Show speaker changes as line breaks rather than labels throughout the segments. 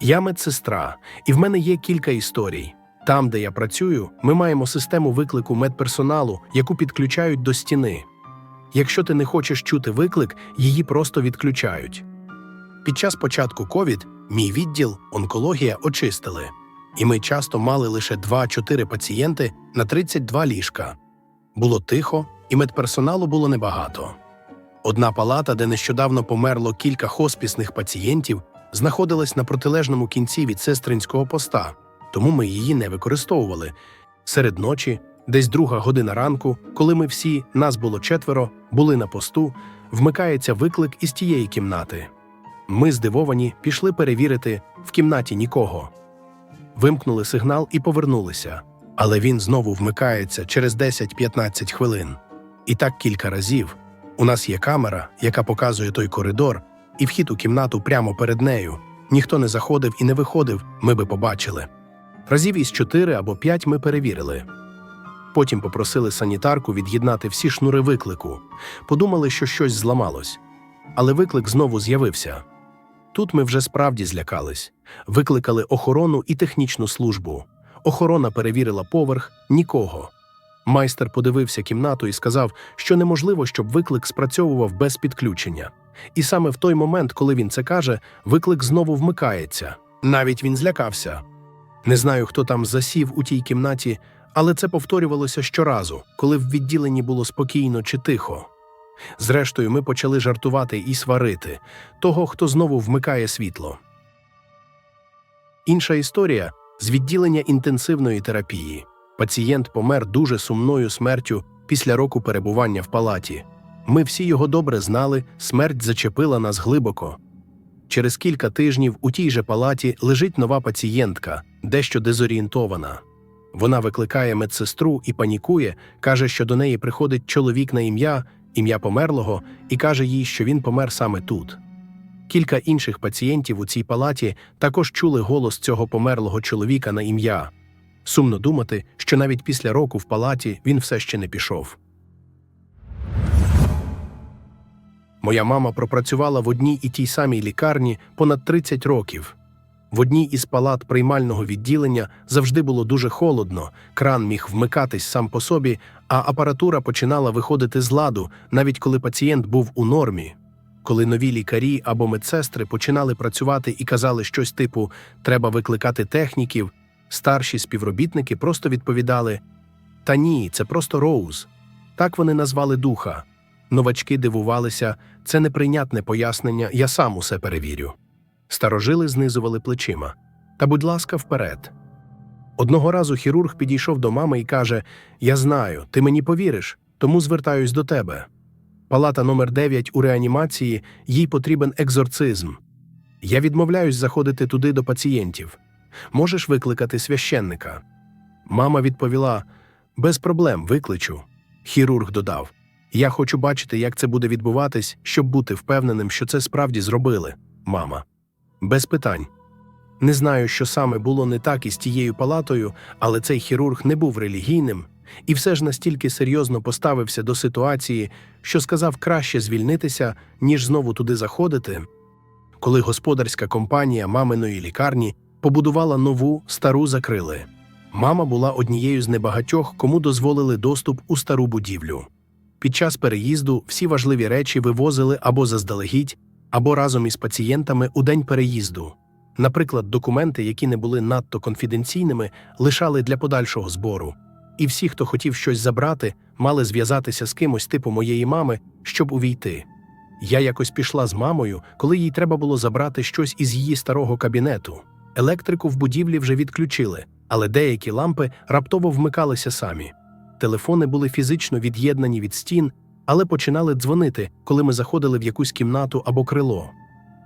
Я медсестра, і в мене є кілька історій. Там, де я працюю, ми маємо систему виклику медперсоналу, яку підключають до стіни. Якщо ти не хочеш чути виклик, її просто відключають. Під час початку ковід мій відділ онкологія очистили, і ми часто мали лише 2-4 пацієнти на 32 ліжка. Було тихо, і медперсоналу було небагато. Одна палата, де нещодавно померло кілька хоспісних пацієнтів, знаходилась на протилежному кінці від сестринського поста, тому ми її не використовували. Серед ночі, десь друга година ранку, коли ми всі, нас було четверо, були на посту, вмикається виклик із тієї кімнати. Ми, здивовані, пішли перевірити в кімнаті нікого. Вимкнули сигнал і повернулися, але він знову вмикається через 10-15 хвилин. І так кілька разів. У нас є камера, яка показує той коридор, і вхід у кімнату прямо перед нею. Ніхто не заходив і не виходив, ми би побачили. Разів із чотири або п'ять ми перевірили. Потім попросили санітарку від'єднати всі шнури виклику. Подумали, що щось зламалось. Але виклик знову з'явився. Тут ми вже справді злякались. Викликали охорону і технічну службу. Охорона перевірила поверх нікого. Майстер подивився кімнату і сказав, що неможливо, щоб виклик спрацьовував без підключення. І саме в той момент, коли він це каже, виклик знову вмикається. Навіть він злякався. Не знаю, хто там засів у тій кімнаті, але це повторювалося щоразу, коли в відділенні було спокійно чи тихо. Зрештою, ми почали жартувати і сварити того, хто знову вмикає світло. Інша історія з відділення інтенсивної терапії. Пацієнт помер дуже сумною смертю після року перебування в палаті. Ми всі його добре знали, смерть зачепила нас глибоко. Через кілька тижнів у тій же палаті лежить нова пацієнтка, дещо дезорієнтована. Вона викликає медсестру і панікує, каже, що до неї приходить чоловік на ім'я, ім'я померлого, і каже їй, що він помер саме тут. Кілька інших пацієнтів у цій палаті також чули голос цього померлого чоловіка на ім'я. Сумно думати, що навіть після року в палаті він все ще не пішов. Моя мама пропрацювала в одній і тій самій лікарні понад 30 років. В одній із палат приймального відділення завжди було дуже холодно, кран міг вмикатись сам по собі, а апаратура починала виходити з ладу, навіть коли пацієнт був у нормі. Коли нові лікарі або медсестри починали працювати і казали щось типу треба викликати техніків, старші співробітники просто відповідали: Та ні, це просто Роуз. Так вони назвали духа. Новачки дивувалися, це неприйнятне пояснення, я сам усе перевірю. Старожили знизували плечима. Та, будь ласка, вперед. Одного разу хірург підійшов до мами і каже: Я знаю, ти мені повіриш, тому звертаюсь до тебе. Палата номер 9 у реанімації, їй потрібен екзорцизм. Я відмовляюсь заходити туди до пацієнтів. Можеш викликати священника? Мама відповіла: Без проблем, викличу. Хірург додав: Я хочу бачити, як це буде відбуватись, щоб бути впевненим, що це справді зробили, мама. Без питань. Не знаю, що саме було не так із тією палатою, але цей хірург не був релігійним і все ж настільки серйозно поставився до ситуації, що сказав краще звільнитися, ніж знову туди заходити. Коли господарська компанія маминої лікарні побудувала нову, стару закрили. Мама була однією з небагатьох, кому дозволили доступ у стару будівлю. Під час переїзду всі важливі речі вивозили або заздалегідь, або разом із пацієнтами у день переїзду. Наприклад, документи, які не були надто конфіденційними, лишали для подальшого збору. І всі, хто хотів щось забрати, мали зв'язатися з кимось типу моєї мами, щоб увійти. Я якось пішла з мамою, коли їй треба було забрати щось із її старого кабінету. Електрику в будівлі вже відключили, але деякі лампи раптово вмикалися самі. Телефони були фізично від'єднані від стін, але починали дзвонити, коли ми заходили в якусь кімнату або крило.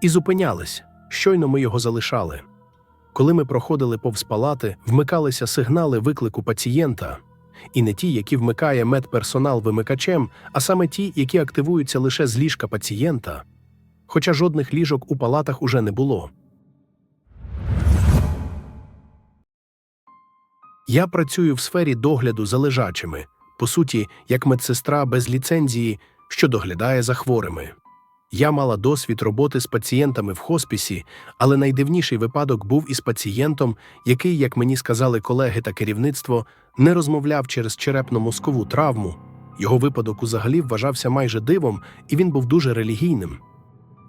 І зупинялись. Щойно ми його залишали. Коли ми проходили повз палати, вмикалися сигнали виклику пацієнта, і не ті, які вмикає медперсонал вимикачем, а саме ті, які активуються лише з ліжка пацієнта. Хоча жодних ліжок у палатах уже не було. Я працюю в сфері догляду за лежачими, по суті, як медсестра без ліцензії, що доглядає за хворими. Я мала досвід роботи з пацієнтами в хоспісі, але найдивніший випадок був із пацієнтом, який, як мені сказали колеги та керівництво, не розмовляв через черепно-мозкову травму. Його випадок узагалі вважався майже дивом, і він був дуже релігійним.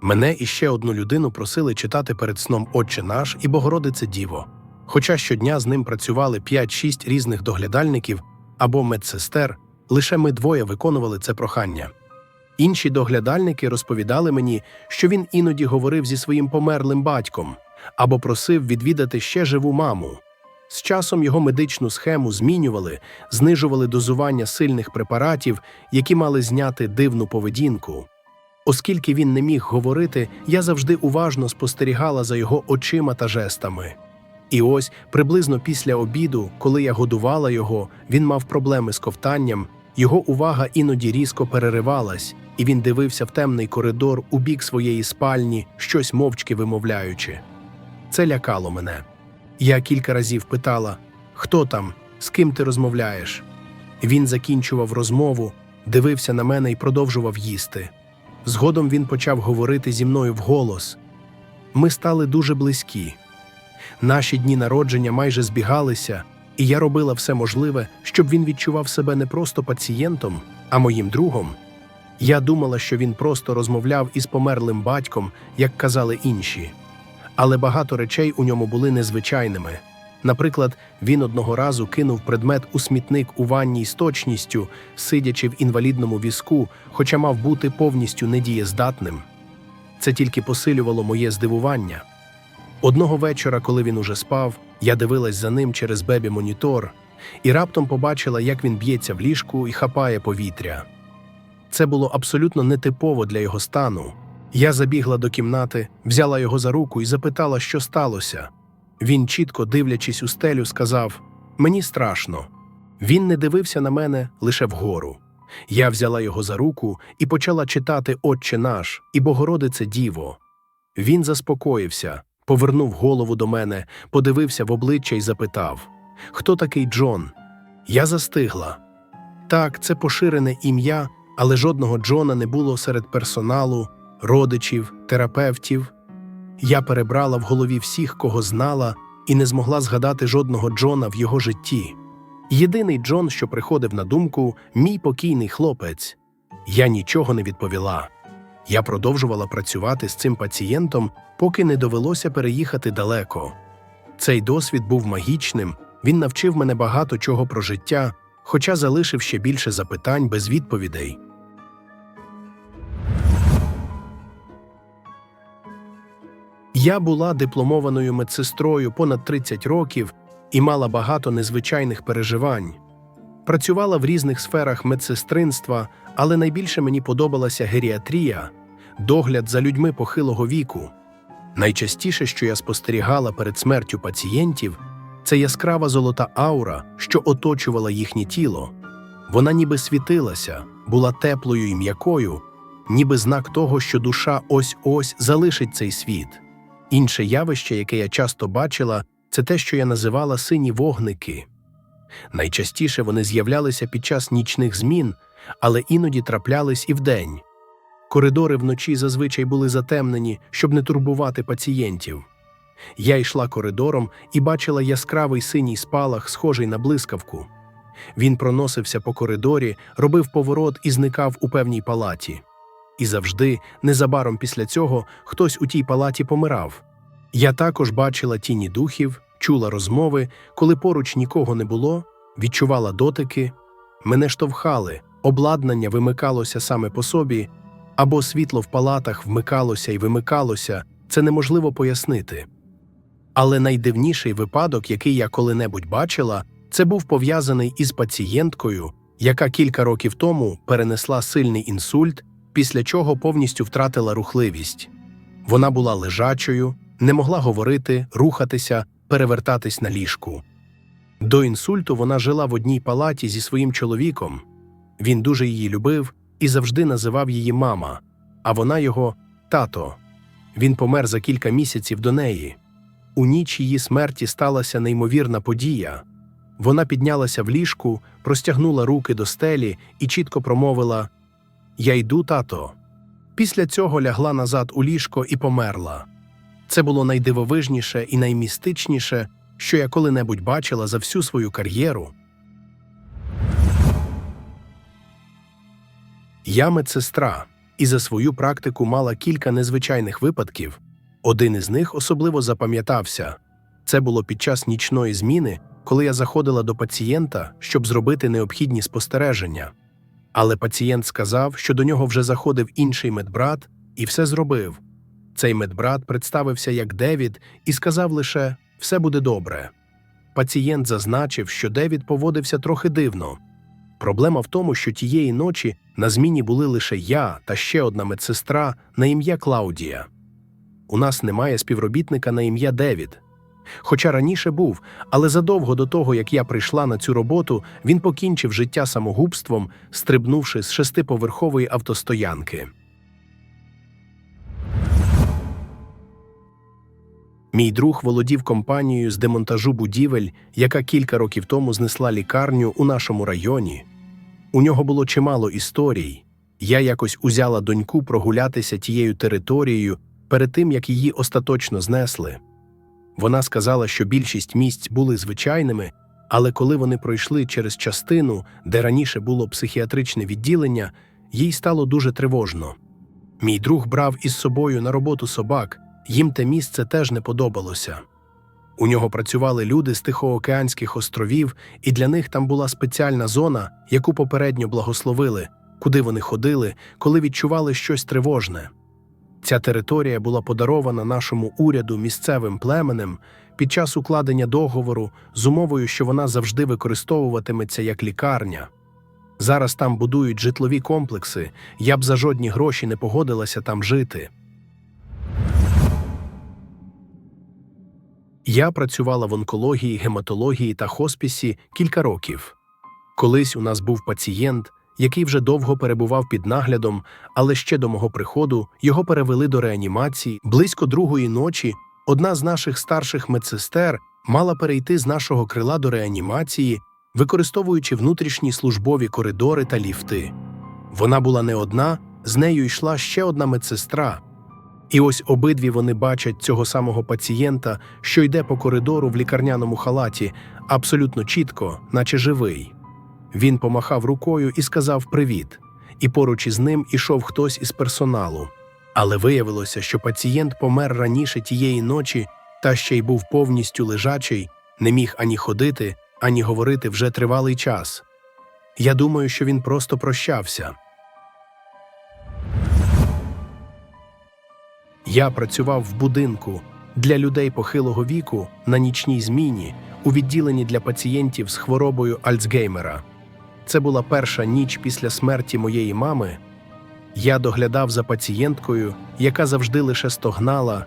Мене і ще одну людину просили читати перед сном Отче наш і Богородице Діво. Хоча щодня з ним працювали 5-6 різних доглядальників або медсестер, лише ми двоє виконували це прохання. Інші доглядальники розповідали мені, що він іноді говорив зі своїм померлим батьком або просив відвідати ще живу маму. З часом його медичну схему змінювали, знижували дозування сильних препаратів, які мали зняти дивну поведінку. Оскільки він не міг говорити, я завжди уважно спостерігала за його очима та жестами. І ось приблизно після обіду, коли я годувала його, він мав проблеми з ковтанням, його увага іноді різко переривалась, і він дивився в темний коридор у бік своєї спальні, щось мовчки вимовляючи. Це лякало мене. Я кілька разів питала: хто там, з ким ти розмовляєш? Він закінчував розмову, дивився на мене і продовжував їсти. Згодом він почав говорити зі мною вголос. Ми стали дуже близькі. Наші дні народження майже збігалися, і я робила все можливе, щоб він відчував себе не просто пацієнтом, а моїм другом. Я думала, що він просто розмовляв із померлим батьком, як казали інші. Але багато речей у ньому були незвичайними. Наприклад, він одного разу кинув предмет у смітник у ванній з точністю, сидячи в інвалідному візку, хоча мав бути повністю недієздатним. Це тільки посилювало моє здивування. Одного вечора, коли він уже спав, я дивилась за ним через бебі-монітор і раптом побачила, як він б'ється в ліжку і хапає повітря. Це було абсолютно нетипово для його стану. Я забігла до кімнати, взяла його за руку і запитала, що сталося. Він, чітко дивлячись у стелю, сказав: Мені страшно. Він не дивився на мене лише вгору. Я взяла його за руку і почала читати Отче наш і Богородице Діво. Він заспокоївся, повернув голову до мене, подивився в обличчя і запитав: Хто такий Джон? Я застигла. Так, це поширене ім'я, але жодного Джона не було серед персоналу, родичів, терапевтів. Я перебрала в голові всіх, кого знала, і не змогла згадати жодного Джона в його житті. Єдиний Джон, що приходив на думку, мій покійний хлопець. Я нічого не відповіла. Я продовжувала працювати з цим пацієнтом, поки не довелося переїхати далеко. Цей досвід був магічним, він навчив мене багато чого про життя, хоча залишив ще більше запитань без відповідей. Я була дипломованою медсестрою понад 30 років і мала багато незвичайних переживань. Працювала в різних сферах медсестринства, але найбільше мені подобалася геріатрія, догляд за людьми похилого віку. Найчастіше, що я спостерігала перед смертю пацієнтів, це яскрава золота аура, що оточувала їхнє тіло. Вона ніби світилася, була теплою і м'якою, ніби знак того, що душа ось ось залишить цей світ. Інше явище, яке я часто бачила, це те, що я називала сині вогники. Найчастіше вони з'являлися під час нічних змін, але іноді траплялись і вдень. Коридори вночі зазвичай були затемнені, щоб не турбувати пацієнтів. Я йшла коридором і бачила яскравий синій спалах, схожий на блискавку. Він проносився по коридорі, робив поворот і зникав у певній палаті. І завжди, незабаром після цього, хтось у тій палаті помирав. Я також бачила тіні духів, чула розмови, коли поруч нікого не було, відчувала дотики, мене штовхали, обладнання вимикалося саме по собі, або світло в палатах вмикалося і вимикалося, це неможливо пояснити. Але найдивніший випадок, який я коли-небудь бачила, це був пов'язаний із пацієнткою, яка кілька років тому перенесла сильний інсульт, після чого повністю втратила рухливість. Вона була лежачою, не могла говорити, рухатися, перевертатись на ліжку. До інсульту вона жила в одній палаті зі своїм чоловіком. Він дуже її любив і завжди називав її мама, а вона його тато. Він помер за кілька місяців до неї. У ніч її смерті сталася неймовірна подія. Вона піднялася в ліжку, простягнула руки до стелі і чітко промовила: Я йду, тато. Після цього лягла назад у ліжко і померла. Це було найдивовижніше і наймістичніше, що я коли-небудь бачила за всю свою кар'єру. Я медсестра і за свою практику мала кілька незвичайних випадків. Один із них особливо запам'ятався. Це було під час нічної зміни, коли я заходила до пацієнта, щоб зробити необхідні спостереження. Але пацієнт сказав, що до нього вже заходив інший медбрат і все зробив. Цей медбрат представився як Девід і сказав лише все буде добре. Пацієнт зазначив, що Девід поводився трохи дивно. Проблема в тому, що тієї ночі на зміні були лише я та ще одна медсестра на ім'я Клаудія. У нас немає співробітника на ім'я Девід. Хоча раніше був, але задовго до того, як я прийшла на цю роботу, він покінчив життя самогубством, стрибнувши з шестиповерхової автостоянки. Мій друг володів компанією з демонтажу будівель, яка кілька років тому знесла лікарню у нашому районі. У нього було чимало історій. Я якось узяла доньку прогулятися тією територією перед тим, як її остаточно знесли. Вона сказала, що більшість місць були звичайними, але коли вони пройшли через частину, де раніше було психіатричне відділення, їй стало дуже тривожно. Мій друг брав із собою на роботу собак, їм те місце теж не подобалося. У нього працювали люди з Тихоокеанських островів, і для них там була спеціальна зона, яку попередньо благословили, куди вони ходили, коли відчували щось тривожне. Ця територія була подарована нашому уряду місцевим племенем під час укладення договору з умовою, що вона завжди використовуватиметься як лікарня. Зараз там будують житлові комплекси, я б за жодні гроші не погодилася там жити. Я працювала в онкології, гематології та хоспісі кілька років. Колись у нас був пацієнт, який вже довго перебував під наглядом, але ще до мого приходу його перевели до реанімації. Близько другої ночі одна з наших старших медсестер мала перейти з нашого крила до реанімації, використовуючи внутрішні службові коридори та ліфти. Вона була не одна, з нею йшла ще одна медсестра. І ось обидві вони бачать цього самого пацієнта, що йде по коридору в лікарняному халаті, абсолютно чітко, наче живий. Він помахав рукою і сказав привіт, і поруч із ним ішов хтось із персоналу. Але виявилося, що пацієнт помер раніше тієї ночі та ще й був повністю лежачий, не міг ані ходити, ані говорити вже тривалий час. Я думаю, що він просто прощався. Я працював в будинку для людей похилого віку на нічній зміні у відділенні для пацієнтів з хворобою Альцгеймера. Це була перша ніч після смерті моєї мами. Я доглядав за пацієнткою, яка завжди лише стогнала.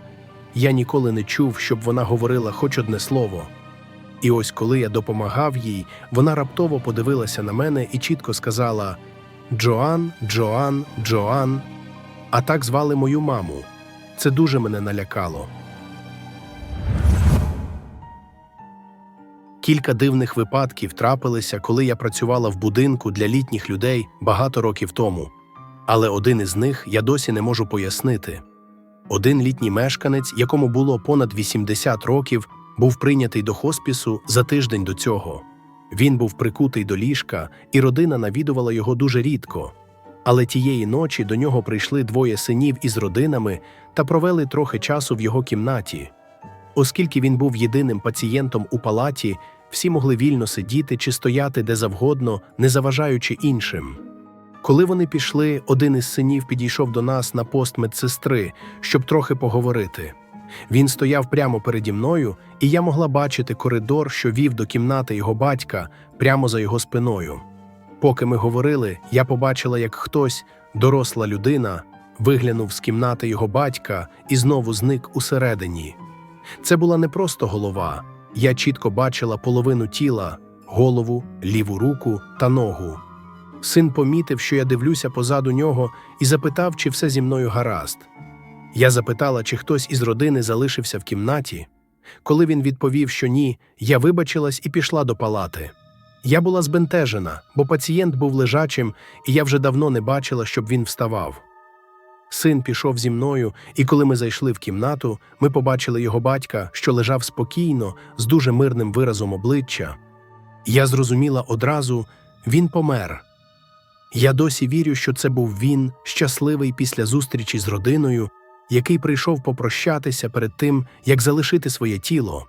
Я ніколи не чув, щоб вона говорила хоч одне слово. І ось коли я допомагав їй, вона раптово подивилася на мене і чітко сказала: Джоан, Джоан, Джоан. А так звали мою маму. Це дуже мене налякало. Кілька дивних випадків трапилися, коли я працювала в будинку для літніх людей багато років тому. Але один із них я досі не можу пояснити. Один літній мешканець, якому було понад 80 років, був прийнятий до хоспісу за тиждень до цього. Він був прикутий до ліжка, і родина навідувала його дуже рідко. Але тієї ночі до нього прийшли двоє синів із родинами та провели трохи часу в його кімнаті. Оскільки він був єдиним пацієнтом у палаті, всі могли вільно сидіти чи стояти де завгодно, не заважаючи іншим. Коли вони пішли, один із синів підійшов до нас на пост медсестри, щоб трохи поговорити. Він стояв прямо переді мною, і я могла бачити коридор, що вів до кімнати його батька, прямо за його спиною. Поки ми говорили, я побачила, як хтось, доросла людина, виглянув з кімнати його батька і знову зник усередині. Це була не просто голова. Я чітко бачила половину тіла, голову, ліву руку та ногу. Син помітив, що я дивлюся позаду нього, і запитав, чи все зі мною гаразд. Я запитала, чи хтось із родини залишився в кімнаті. Коли він відповів, що ні, я вибачилась і пішла до палати. Я була збентежена, бо пацієнт був лежачим, і я вже давно не бачила, щоб він вставав. Син пішов зі мною, і коли ми зайшли в кімнату, ми побачили його батька, що лежав спокійно, з дуже мирним виразом обличчя. Я зрозуміла одразу він помер. Я досі вірю, що це був він, щасливий після зустрічі з родиною, який прийшов попрощатися перед тим, як залишити своє тіло.